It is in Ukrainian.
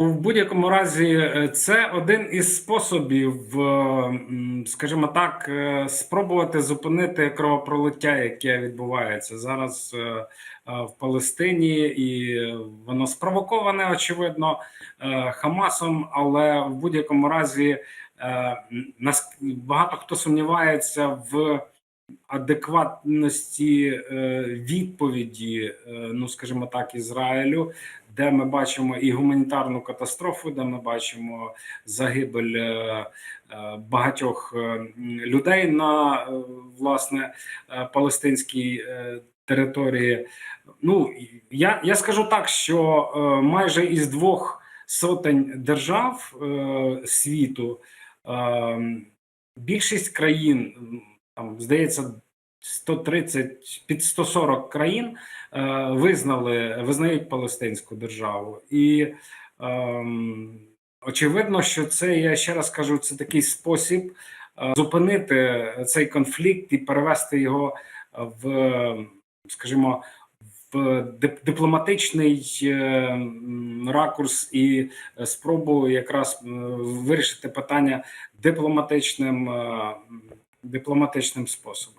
В будь-якому разі, е, це один із способів, е, скажімо так, е, спробувати зупинити кровопролиття, яке відбувається зараз в Палестині, і воно спровоковане, очевидно, Хамасом, але в будь-якому разі багато хто сумнівається в адекватності е, відповіді, е, ну скажімо так, Ізраїлю, де ми бачимо і гуманітарну катастрофу, де ми бачимо загибель е, багатьох людей на власне палестинській території. Ну я, я скажу так, що майже із двох сотень держав світу більшість країн, здається, 130 під 140 країн е, визнали визнають Палестинську державу, і ем, очевидно, що це я ще раз кажу, це такий спосіб е, зупинити цей конфлікт і перевести його в, скажімо, в дипломатичний е, ракурс і спробу якраз вирішити питання дипломатичним, дипломатичним способом.